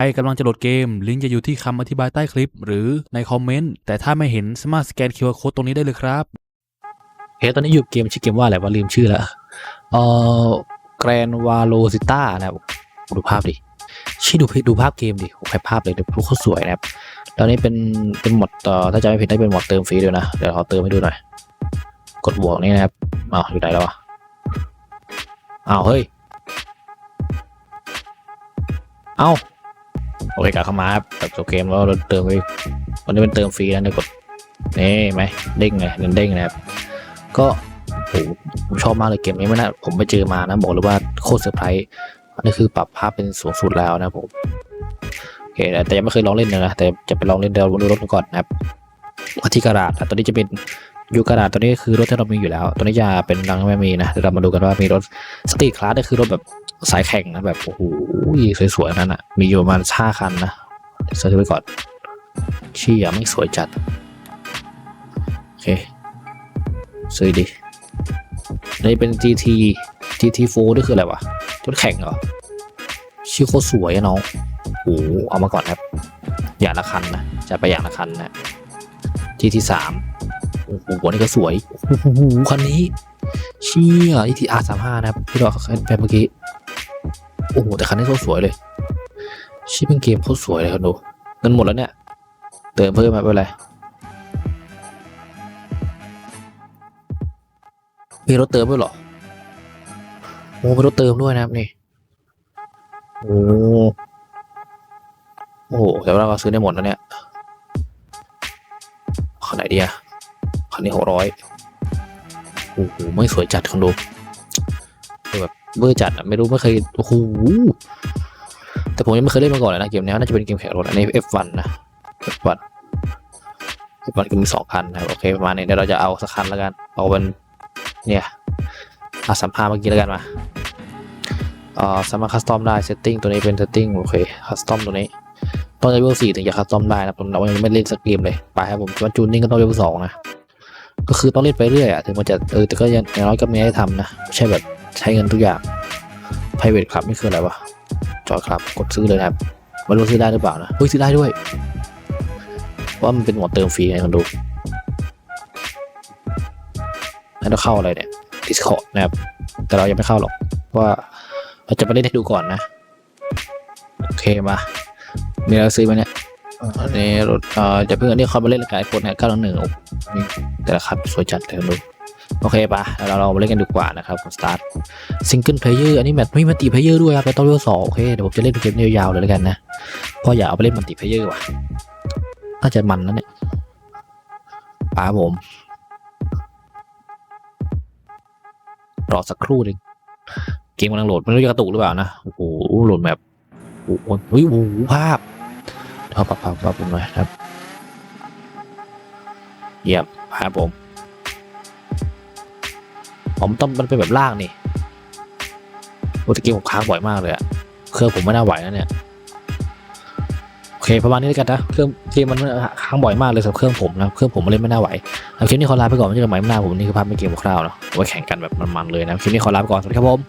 ใครกำลังจะโหลดเกม ลิงก์จะอยู่ที่คำอธิบายใต้คลิป หรือในคอมเมนต์ แต่ถ้าไม่เห็นสามารถสแกน QR Code ตรงนี้ได้เลยครับเฮ้ยตอนนี้อยู่เกมชื่อเกมว่าอะไรวะลืมชื่อแล้วเอ่อแกรนวาโลซิต้านะครับดูภาพดิชี้ดูดูภาพเกมดิโอ้แค่ภาพเลยเดี๋ยวรูปเขาสวยนะครับตอนนี้เป็นเป็นหมดต่อถ้าจะไม่ผิดได้เป็นหมดเติมฟรีด้วยนะเดี๋ยวเขอเติมให้ดูหน่อย กดบวกนี่นะครับอ้าวอยู่ไหนแล้ววะอ้าวเฮ้ยเอ้า โอเคกลับเข้ามาครับแบบตัวเกมแล้วเราเติมไปวันนี้เป็นเติมฟรีนะเดี๋ยกดนี่ไหมเด้งเลยเด้งนะครับ ก็โหผมชอบมากเลยเกมนี้ไม่น่าผมไปเจอมานะบอกเลยว่าโคตรเซอร์ไพรส์อันนี้คือปรับภาพเป็นสูงสุดแล้วนะผมโอเคแต่ยังไม่เคยลองเล่นนะแต่จะไปลองเล่นเดี๋ยวดูรถก่อนนะครับว่าที่กระดาษอะตัวนี้จะเป็นยูกระดาษตัวนี้คือรถที่เรามีอยู่แล้ว ตัวนี้จะเป็นดังไม่มีนะเดี๋ยวเรามาดูกันว่ามีรถสตรีทคลาสนี่คือรถแบบ สายแข่งนะแบบโอ้โหสวยๆนั้นอะมีอยู่ประมาณห้าคันนะเซอร์ไว้ก่อนเชี่ยไม่สวยจัด โอเคซื้อดินี่เป็น GT GT4 นี่คืออะไรวะรถแข่งเหรอชื่อโคตรสวยน้องโอ้เอามาก่อนครับ อย่างละคันนะจะไปอย่างละคันนะ GT3 โอ้โหนี่ก็สวยโอ้โหคันนี้เชี่ย ETR 35 นะครับที่เราไปเมื่อกี้ โอ้โหแต่คันนี้โคตรสวยเลยชื่อเป็นเกมโคตรสวยเลยครับดูเงินหมดแล้วเนี่ยเติมเพิ่มมาไม่เป็นไรมีรถเติมด้วยเหรอโอ้มีรถเติมด้วยนะครับนี่โอ้โอ้โหแต่ว่าเราซื้อได้หมดแล้วเนี่ยคันไหนดีอะคันนี้หกร้อยโอ้โหไม่สวยจัดคนดู เบอร์จัดอะไม่รู้ไม่เคยโอ้โหแต่ผมยังไม่เคยเล่นมาก่อนเลยนะเกมนี้น่าจะเป็นเกมแข่งรถอัน F1 นะ F1 F1 ก็มีสองคันนะโอเคประมาณนี้เดี๋ยวเราจะเอาสักคันแล้วกันเอาเป็นเนี่ยอาสัมภาษณ์เมื่อกี้แล้วกันมาเอ่อสามารถคัสตอมได้เซตติ้งตัวนี้เป็นเซตติ้งโอเคคัสตอมตัวนี้ต้องเลเวลสี่ถึงจะคัสตอมได้นะผมเรายังไม่เล่นสักเกมเลยไปครับผมว่าจูนนิ่งก็ต้องเลเวลสองนะก็คือต้องเล่นไปเรื่อยอะถึงมันจะเออแต่ก็ยังอย่างน้อยก็มีให้ทำนะไม่ใช่แบบ ใช้เงินทุกอย่าง private club นี่คืออะไรวะจอยครับกดซื้อเลยนะครับไม่รู้ซื้อได้หรือเปล่านะเฮ้ยซื้อได้ด้วยว่ามันเป็นหมดเติมฟรีไงคนดูให้เราเข้าอะไรเนี่ย Discord นะครับ แต่เรายังไม่เข้าหรอกว่าเราจะไปเล่นให้ดูก่อนนะ โอเคมา มีอะไรซื้อไหมเนี่ยอันนี้รถเอ่อจะเพิ่งอันนี้เขามาเล่นกับไอโฟนเนี่ยเก้าหนึ่งนี่แต่ละคันสวยจัดเลยคุณดู โอเคปะแล้วเรามาเล่นกันดีกว่านะครับผมสตาร์ทซิงเกิลเพลเยอร์อันนี้แมทไม่มัลติเพลเยอร์ด้วยครับไปต้องเลือกสองโอเคเดี๋ยวผมจะเล่นเกมนี้ยาวๆเลยแล้วกันนะเพราะอย่าเอาไปเล่นมัลติเพลเยอร์ว่ะน่าจะมันนะเนี่ยป้าผมรอสักครู่หนึงเกมกำลังโหลดไม่รู้จะกระตุกหรือเปล่านะโอ้โหโหลดแบบโอ้โหเฮ้ยโอ้โหภาพเอาปรับปรับปรับผมหน่อยครับเยี่ยมครับผม ผมต้องมันเป็นแบบล่างนี่โอ้แต่เกมผมค้างบ่อยมากเลยอะเครื่องผมไม่น่าไหวนะเนี่ยโอเคประมาณนี้แล้วกันนะเครื่องเกมมันค้างบ่อยมากเลยสำหรับเครื่องผมนะเครื่องผมเล่นไม่น่าไหวเอาคลิปนี้ขอลาไปก่อนไม่เจอกันใหม่หน้าผมนี่คือภาพไม่เกมคร่าวๆเนาะไว้แข่งกันแบบมันๆเลยนะคลิปนี้ขอลาไปก่อนสวัสดีครับผม